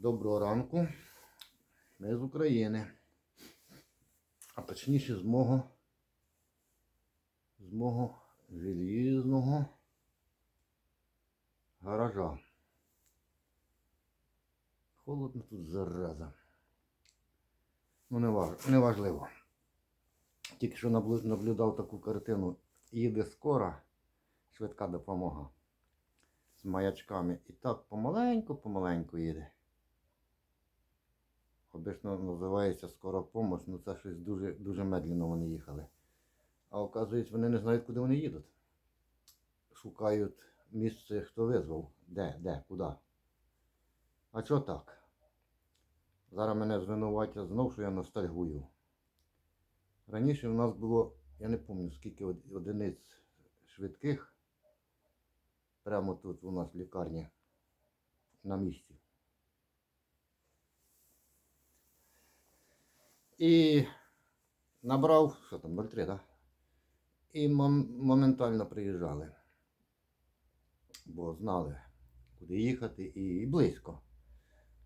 Доброго ранку. Ми з України. А точніше з мого, з мого желізного гаража. Холодно тут зараза. Ну, не, не важливо. Тільки що наблюдав таку картину. Їде скоро, швидка допомога з маячками. І так помаленьку-помаленьку їде. Обично називається скора помощь, ну це щось дуже, дуже медленно вони їхали. А оказується, вони не знають, куди вони їдуть. Шукають місце, хто визвав. Де, де, куди. А чого так? Зараз мене звинуватять знов, що я ностальгую. Раніше в нас було, я не пам'ятаю, скільки одиниць швидких. Прямо тут у нас в лікарні на місці. І набрав, що там, 03, да? І мом- моментально приїжджали. Бо знали, куди їхати і, близько.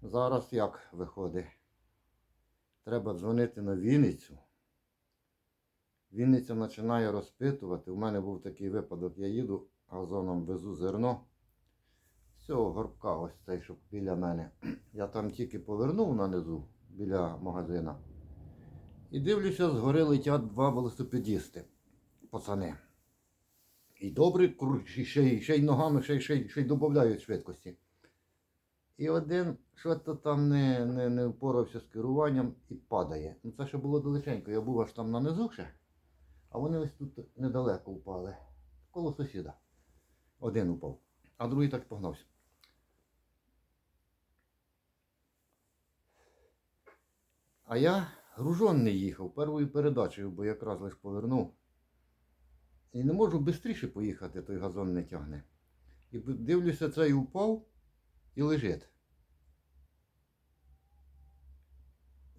Зараз як виходить? Треба дзвонити на Вінницю. Вінниця починає розпитувати. У мене був такий випадок, я їду газоном везу зерно. З цього горбка, ось цей, що біля мене. Я там тільки повернув на низу біля магазина. І дивлюся, згори летять два велосипедісти, пацани. І добре, і ще, й- ще й ногами, ще, й- ще, ще й додають швидкості. І один що-то там не, не, не впорався з керуванням і падає. Ну це ще було далеченько. Я був аж там на низу ще, а вони ось тут недалеко впали. Коло сусіда. Один упав, а другий так погнався. А я гружонний їхав першою передачею, бо якраз лиш повернув. І не можу швидше поїхати, той газон не тягне. І дивлюся, цей упав і лежить.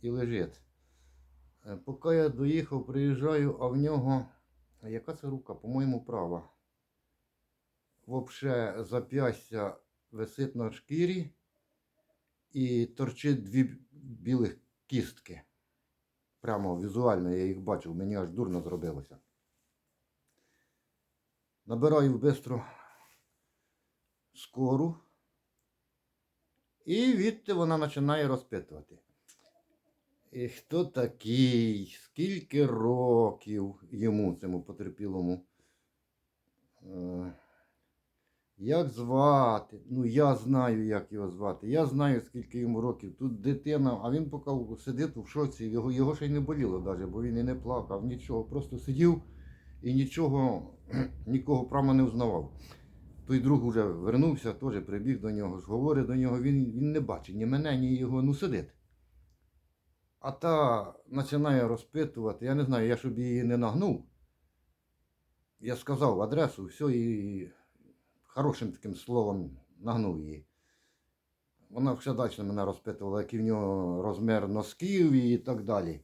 І лежить. Е, Поки я доїхав, приїжджаю, а в нього. Яка це рука? По-моєму, права. Вообще зап'ястя висить на шкірі і торчить дві білих кістки. Прямо візуально я їх бачив, мені аж дурно зробилося. Набираю бистро скору. І відти вона починає розпитувати. І хто такий? Скільки років йому, цьому потерпілому? Як звати? Ну, я знаю, як його звати. Я знаю, скільки йому років. Тут дитина, а він поки сидить в шоці, його, його ще й не боліло навіть, бо він і не плакав, нічого. Просто сидів і нічого, нікого прямо не взнавав. Той друг уже вернувся, теж прибіг до нього, говорить до нього, він, він не бачить ні мене, ні його, ну сидить. А та починає розпитувати, я не знаю, я щоб її не нагнув. Я сказав адресу, все, і хорошим таким словом нагнув її. Вона все далі мене розпитувала, який в нього розмір носків і так далі.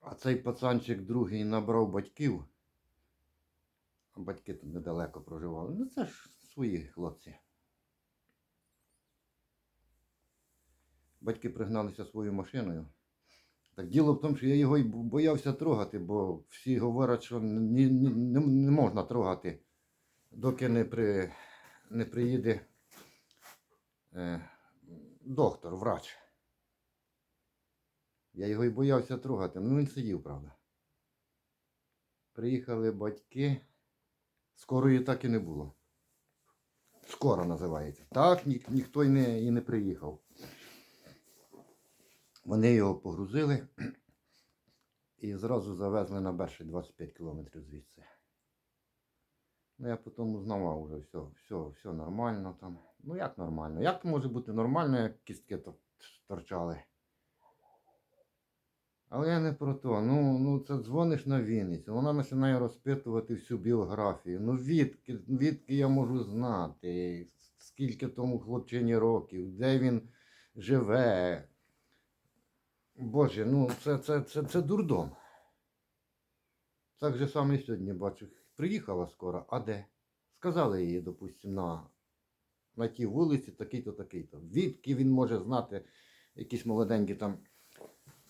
А цей пацанчик другий набрав батьків. А батьки тут недалеко проживали. Ну це ж свої хлопці. Батьки пригналися своєю машиною. Так діло в тому, що я його бо- боявся трогати, бо всі говорять, що ні, не, не можна трогати, доки не, при, не приїде е, доктор, врач. Я його й боявся трогати, ну він сидів, правда. Приїхали батьки, скорої так і не було. Скоро називається. Так ні, ніхто й не, і не приїхав. Вони його погрузили і зразу завезли на перші 25 кілометрів звідси. Ну, я потім узнавав вже все, все, все нормально там. Ну як нормально? Як може бути нормально, як кістки торчали? Але я не про то. Ну, ну це дзвониш на Вінницю, вона починає розпитувати всю біографію. Ну відки, відки я можу знати, скільки тому хлопчині років, де він живе. Боже, ну це, це, це, це дурдом. Так же саме сьогодні бачу. Приїхала скоро, а де? Сказали їй, допустимо, на на тій вулиці такий-то, такий-то. Відки він може знати, якісь молоденькі там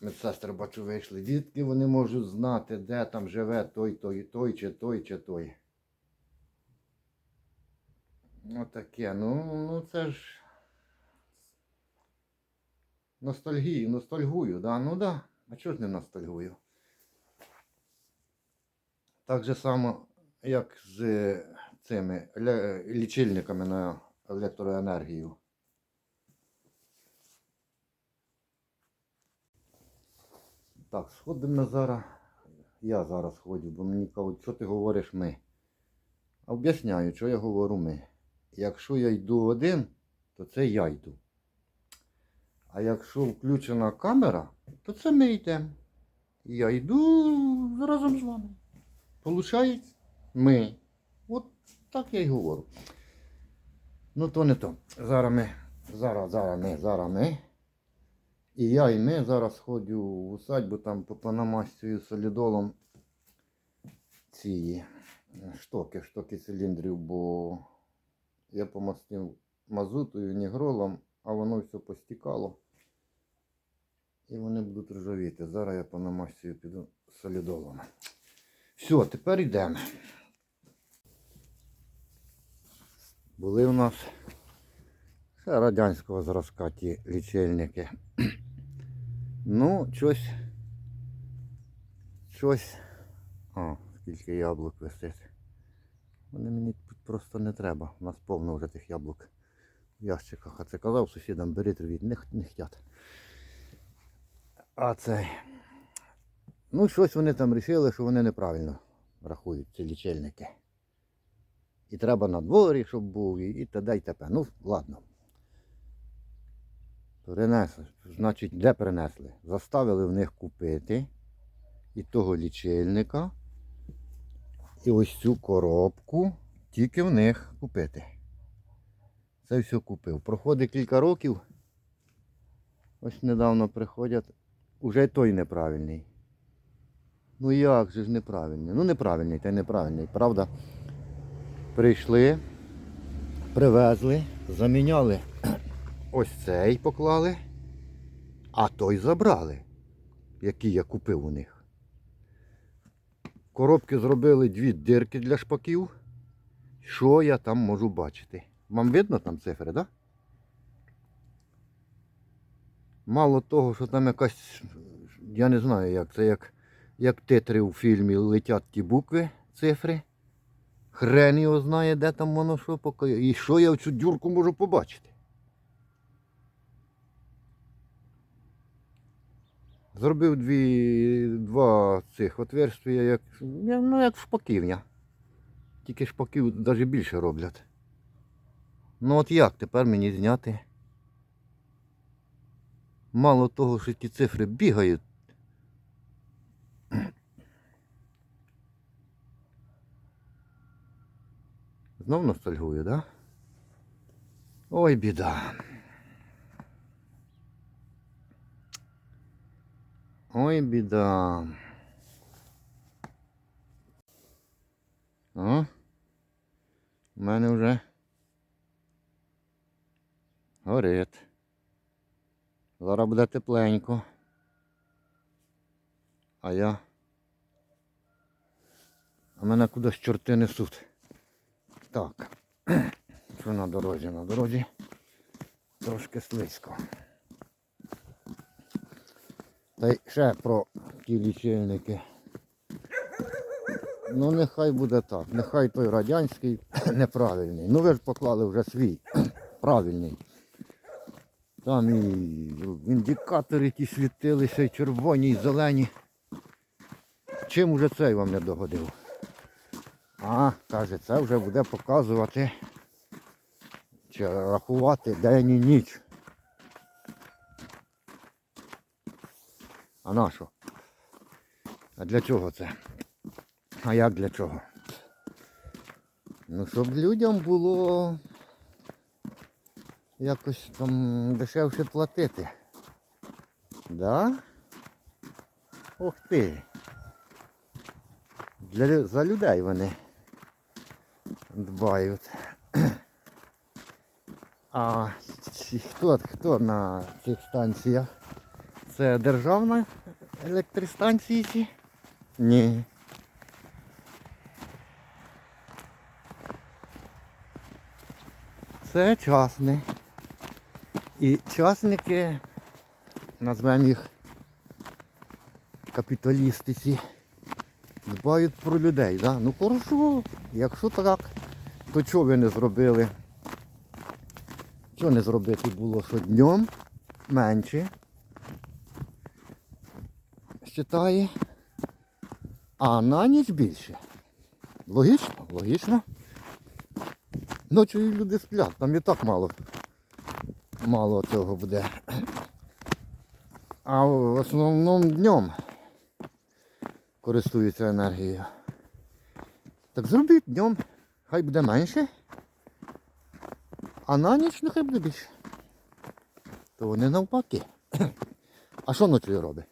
медсестри, бачу, вийшли. Відки вони можуть знати, де там живе той, той, той, чи той, чи той. Отаке. Ну, ну це ж. Ностальгію, ностальгую, да? Ну да. А чого ж не ностальгую? Так же само, як з е, цими лічильниками на електроенергію. Так, сходимо ми зараз. Я зараз ходю, бо мені кажуть, що ти говориш ми. Об'ясняю, що я говорю ми. Якщо я йду один, то це я йду. А якщо включена камера, то це ми йдемо. Я йду разом з вами. Получається, ми. От так я й говорю. Ну то не то. Зараз ми, зараз, зараз ми, зараз ми. І я, і ми зараз ходю в усадьбу, там понамастюю солідолом ці штоки, штоки циліндрів, бо я помастив мазутою, нігролом, а воно все постікало. І вони будуть ржавіти. Зараз я понамастюю піду солідолом. Все, тепер йдемо. Були у нас ще радянського зразка ті лічильники. Ну, щось. Щось. О, скільки яблук висить. Вони мені тут просто не треба. У нас повно вже тих яблук в ящиках. А це казав сусідам, беріть рвіть, не, не хотять. А цей. Ну, щось вони там вирішили, що вони неправильно рахують ці лічильники. І треба на дворі, щоб був, і, т.д. і т.п. Ну, ладно. Перенесли. Значить, де перенесли? Заставили в них купити і того лічильника, і ось цю коробку тільки в них купити. Це все купив. Проходить кілька років. Ось недавно приходять. Уже той неправильний. Ну як же ж неправильний? Ну неправильний, та й неправильний, правда? Прийшли, привезли, заміняли ось цей поклали, а той забрали, який я купив у них. Коробки зробили дві дирки для шпаків. Що я там можу бачити? Вам видно там цифри, так? Да? Мало того, що там якась, я не знаю як, це як, як титри у фільмі летять ті букви, цифри. Хрен його знає, де там воно що поки. І що я в цю дюрку можу побачити. Зробив дві, два цих отверстия, як, ну, як шпаківня. Тільки шпаків навіть більше роблять. Ну от як тепер мені зняти? Мало того, що ті цифри бігають. Знов ностальгую, да? Ой, біда. Ой, біда. О, у мене вже горить. Зараз буде тепленько. А я. А мене кудись чорти несуть. Так. Що на дорозі? На дорозі трошки слизько. Та й ще про ті лічильники. Ну нехай буде так. Нехай той радянський неправильний. Ну ви ж поклали вже свій правильний. Там і індикатори ті світилися, і червоні, і зелені. Чим уже цей вам не догодив? А, каже, це вже буде показувати чи рахувати день і ніч. А на що? А для чого це? А як для чого? Ну, щоб людям було якось там дешевше платити. Да? Ух ти. Для, за людей вони дбають. А хто, хто на цих станціях? Це державна електростанції ці? Ні. Це частні. І частники, назвемо їх капіталісти ці, дбають про людей. Да? Ну хорошо, якщо так, то чого ви не зробили? Чого не зробити було, що днем менше считає, а на ніч більше. Логічно, логічно. Ночі люди сплять, там і так мало, мало цього буде. А в основному днем користуються енергією. Так зробіть днем, хай буде менше, а на ніч нехай буде більше. То вони навпаки. А що ночою робить?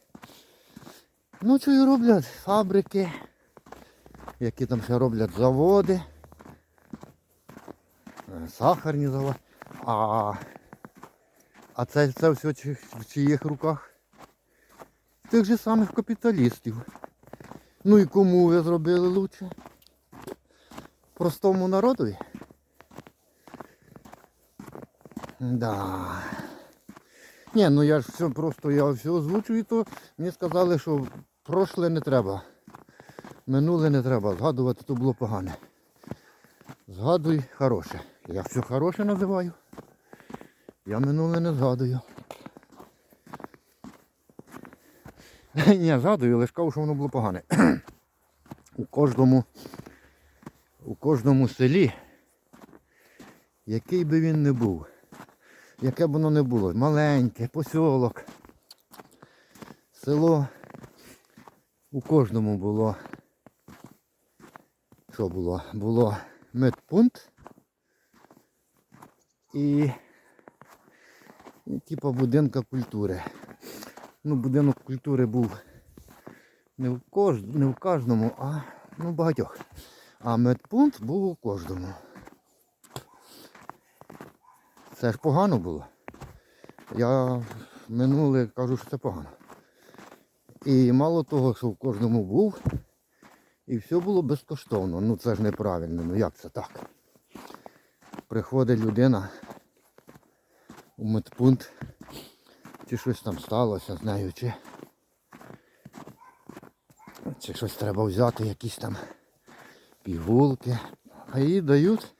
Ночою роблять фабрики, які там ще роблять заводи, е, сахарні заводи. А, а це, це все в чиїх руках? Тих же самих капіталістів. Ну і кому ви зробили лучше? Простому народові? Да. Ні, ну я ж все просто я все озвучую, то мені сказали, що прошле не треба. Минуле не треба. Згадувати то було погане. Згадуй хороше. Я все хороше називаю. Я минуле не згадую. Ні, згадую, лише кажу, що воно було погане. у кожному, у кожному селі, який би він не був, яке б воно не було, маленьке, посілок, село, у кожному було, що було? Було медпункт і типу будинка культури. Ну, будинок культури був не в, кож... не в кожному, а ну, в багатьох. А медпункт був у кожному. Це ж погано було. Я минуле кажу, що це погано. І мало того, що в кожному був, і все було безкоштовно. Ну це ж неправильно, ну як це так? Приходить людина у медпункт, чи щось там сталося з нею, чи, чи щось треба взяти, якісь там пігулки. А їй дають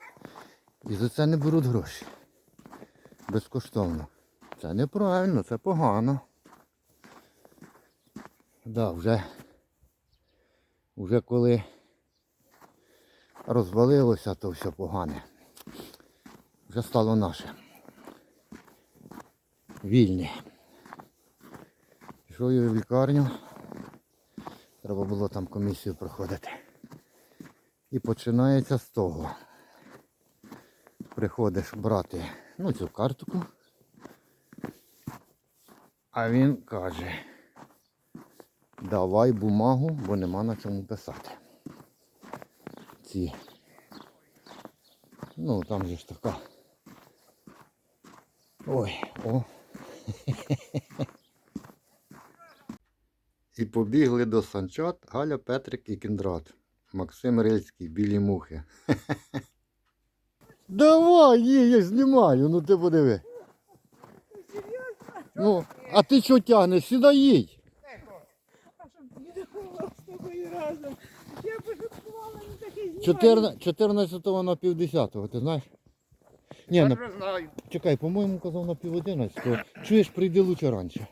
і за це не беруть гроші. Безкоштовно. Це неправильно, це погано. Да, вже, вже коли розвалилося, то все погане. Вже стало наше. Вільне. Пішов я в лікарню. Треба було там комісію проходити. І починається з того. Приходиш брати ну, цю картку. А він каже, давай бумагу, бо нема на чому писати. Ці. Ну, там же ж така. Ой, о. І побігли до санчат Галя, Петрик і Кіндрат. Максим Рильський, білі мухи. Давай, їй, я знімаю, ну ти подиви. Ну, а ти що тягнеш? Сюди їдь. А щоб їдемо з тобою разом. Я пошуткувала, не такий знімаю. 14, 14 на пів 10, ти знаєш? Ні, на, вже знаю. чекай, по-моєму, казав на пів 11. Чуєш, прийди лучше раніше.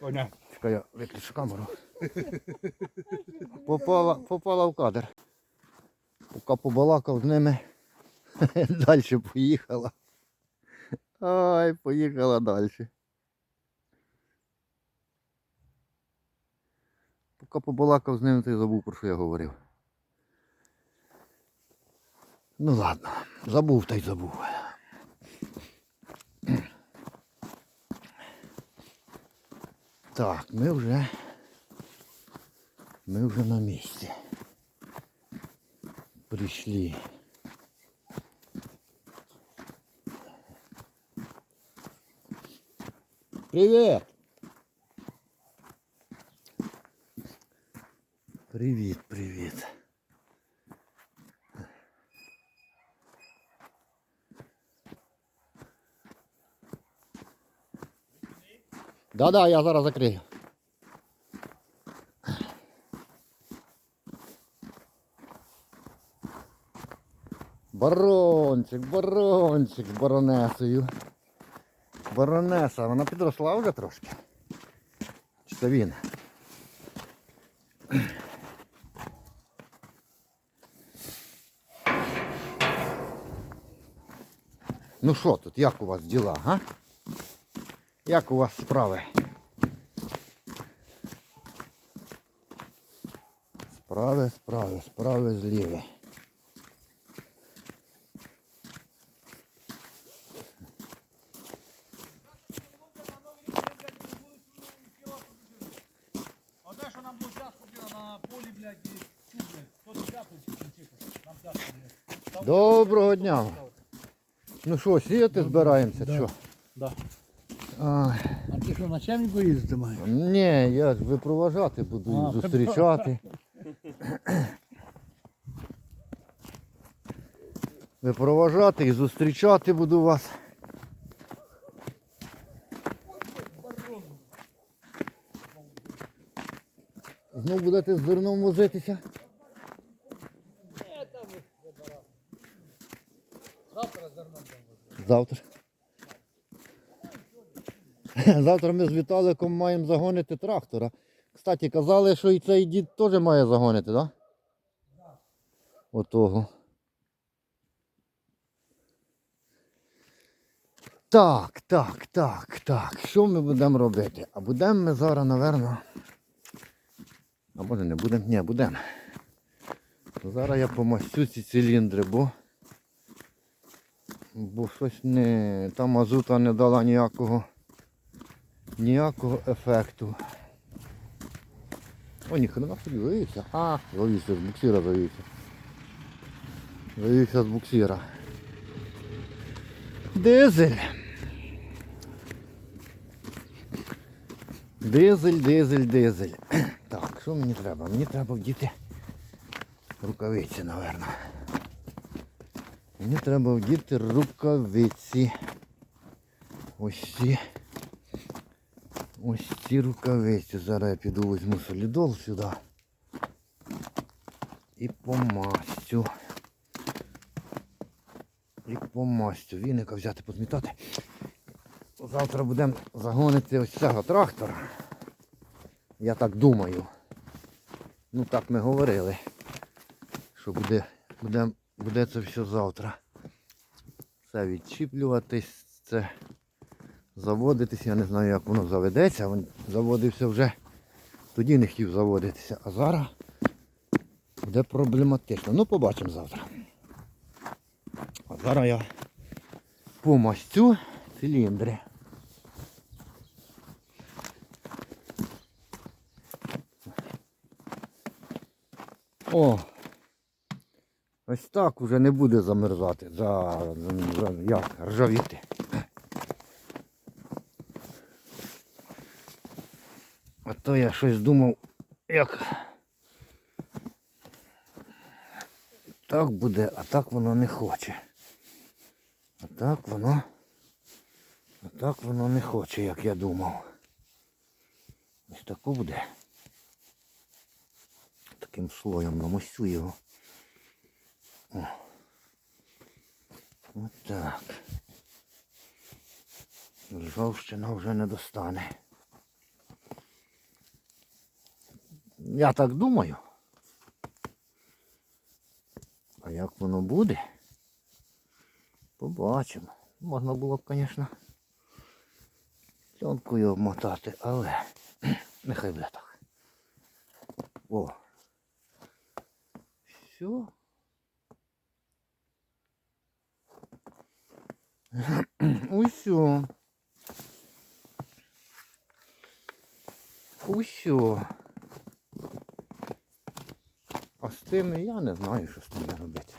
Понятно. Чекай, я виключу камеру. Попала, попала в кадр. Поки побалакав з ними, далі поїхала. Ай, поїхала далі. Поки побалакав з ними, й забув, про що я говорив. Ну ладно, забув та й забув. Так, ми вже. Ми вже на місці. Прийшли. Привіт! Привіт, привіт. Да-да, я зараз закрию. Барончик, барончик з баронесою. Баронеса, вона підросла вже трошки. Чи це він? Ну що тут, як у вас діла, га? Як у вас справи? Справи, справи, справи зліви. А те, що нам було п'ятку на полі, блядь, і цю, блядь, хто тут п'ятку чи включити? Нам п'ятку, блядь. Там Доброго дня. Ну що, сіяти збираємося? Да. Що? Да. А, А ти що, начальнику їздити маєш? ні, я ж випроважати буду, А, зустрічати. Випроважати і зустрічати буду вас. Знов будете з зерном возитися? Завтра зерно Завтра. Ми з Віталиком маємо загонити трактора. Кстати, казали, що і цей дід теж має загонити, так? Да? Отого. Так, так, так, так. Що ми будемо робити? А будемо ми зараз, напевно. А може не будемо? Ні, будемо. Зараз я помастю ці циліндри, бо бо щось не. Та мазута не дала ніякого ніякого ефекту. О, ніхрена собі завівся. А, завівся, з буксира завівся. Завівся з буксира. Дизель. Дизель, дизель, дизель. Так, що мені треба? Мені треба вдіти рукавиці, напевно. Мені треба вдіти рукавиці. Ось ці. Ось ці рукавиці. Зараз я піду візьму солідол сюди. І помастю. І помастю. Віника взяти позмітати. Завтра будемо загонити ось цього трактора. Я так думаю. Ну так ми говорили. Що буде, буде, буде це все завтра. Це відчіплюватись, це заводитись, я не знаю як воно заведеться. Він заводився вже, тоді не хотів заводитися, а зараз буде проблематично. Ну побачимо завтра. А зараз я помастю циліндри. О! Ось так уже не буде замерзати, за, за як, ржавіти. А то я щось думав, як так буде, а так воно не хоче. А так воно. А так воно не хоче, як я думав. Ось тако буде. Таким слоєм намощу його. О. Отак. Ржавщина вже не достане. Я так думаю. А як воно буде? Побачимо. Можна було б, звісно, тонкою обмотати, але нехай буде так. О. Все. Усьо. Усьо. А з тими я не знаю, що з ними робити.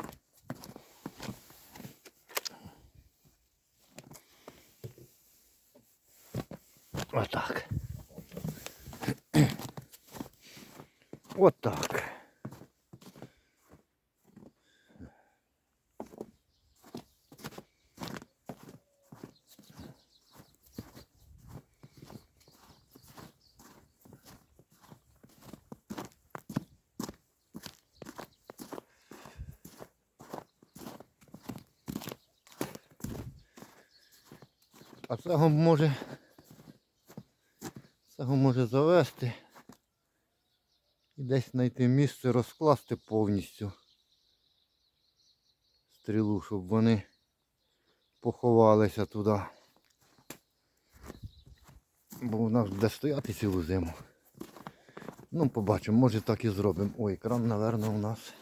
Отак. Отак. А цього може. Цього може завести. І десь знайти місце розкласти повністю стрілу, щоб вони поховалися туди. Бо нас буде стояти цілу зиму. Ну, побачимо, може так і зробимо. Ой, кран, мабуть, у нас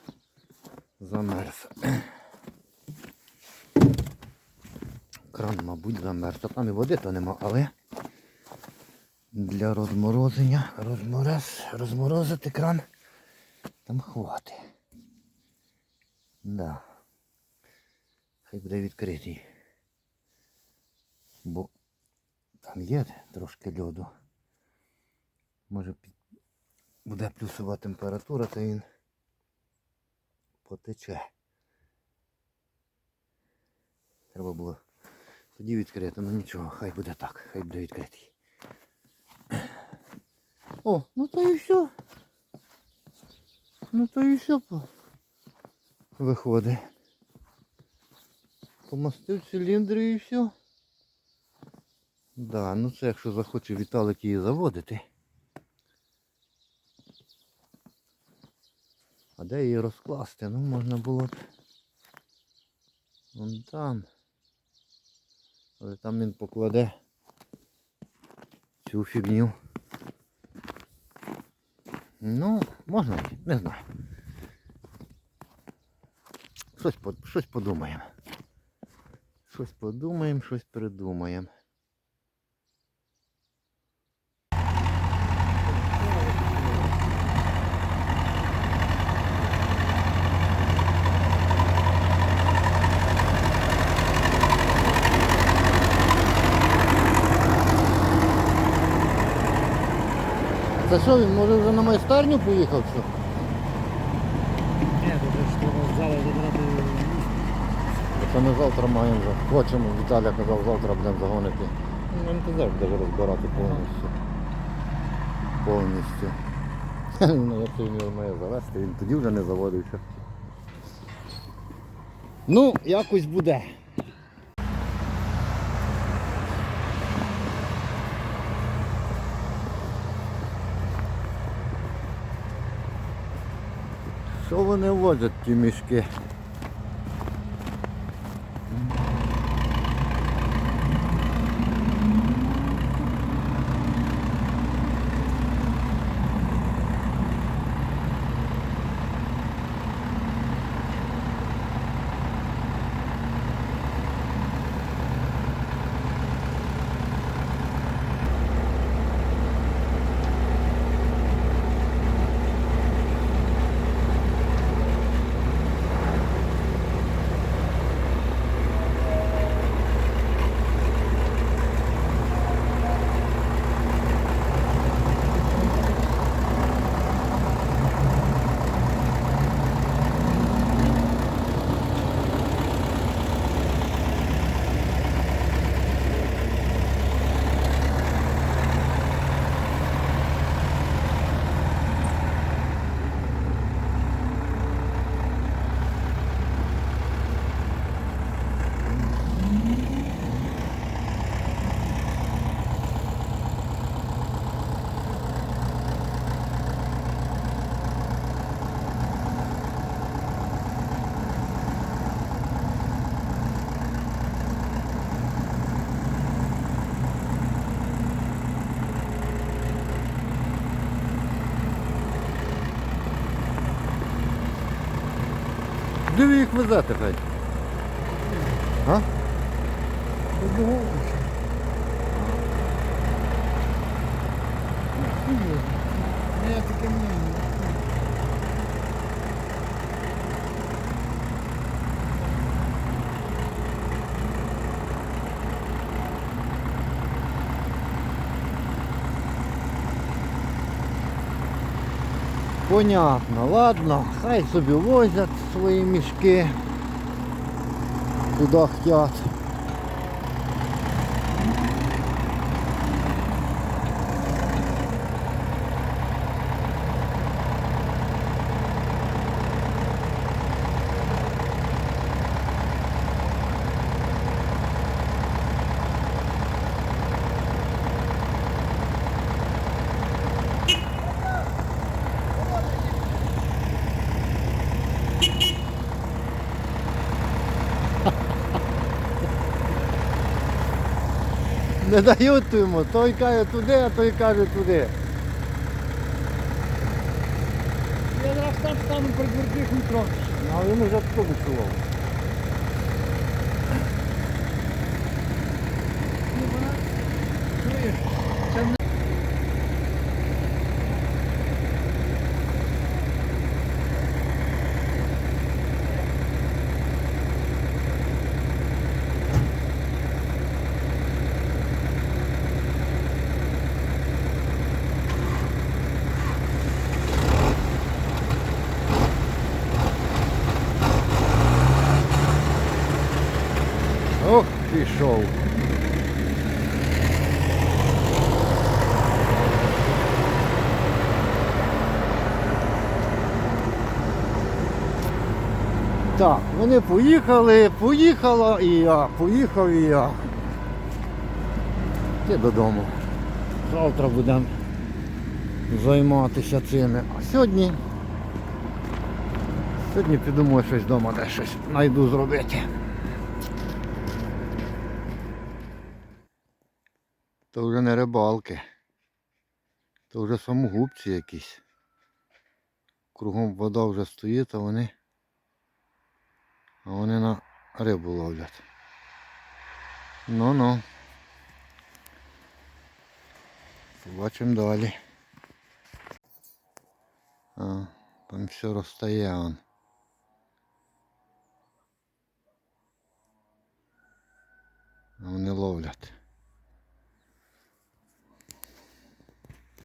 замерз. Кран, мабуть, замерз. Там і води то нема, але для розморозення розмороз, розморозити кран там хватить. Да. Хай буде відкритий. Бо там є трошки льоду. Може під... буде плюсова температура, то він потече. Треба було тоді відкрити, ну нічого, хай буде так, хай буде відкритий. О, ну то і все. Ну то і все виходить. Помастив циліндри і все. Да, ну це якщо захоче Віталик її заводити. А де її розкласти? Ну можна було б. Вон там. Але там він покладе цю фігню. Ну, можна, не знаю. Щось, щось подумаємо. Щось подумаємо, щось придумаємо. Це що він, може вже на майстерню поїхав? Що? Ні, тут ж треба забрати. Це ми завтра маємо вже. Хочемо, Віталя казав, завтра будемо загонити. Ну, не казав, даже розбирати повністю. Повністю. Ну, якщо він його має завести, він тоді вже не заводився. Ну, якось буде. Що вони возять ті мішки? Везете, хай? Понятно, ладно, хай собі возять свої мішки. Куди хотять. Не дають йому, той каже туди, а той каже туди. Я зараз там стану при дверних метро. А він уже хто висував. Ну, вона, чуєш, це не... Ох, пішов. Так, вони поїхали, поїхала і я, поїхав і я. Ти додому. Завтра будемо займатися цими. А сьогодні. Сьогодні піду щось вдома де щось знайду зробити. То вже не рибалки. То вже самогубці якісь. Кругом вода вже стоїть, а вони. А вони на рибу ловлять. Ну-ну. Побачимо далі. А, там все розстає он. А вони ловлять.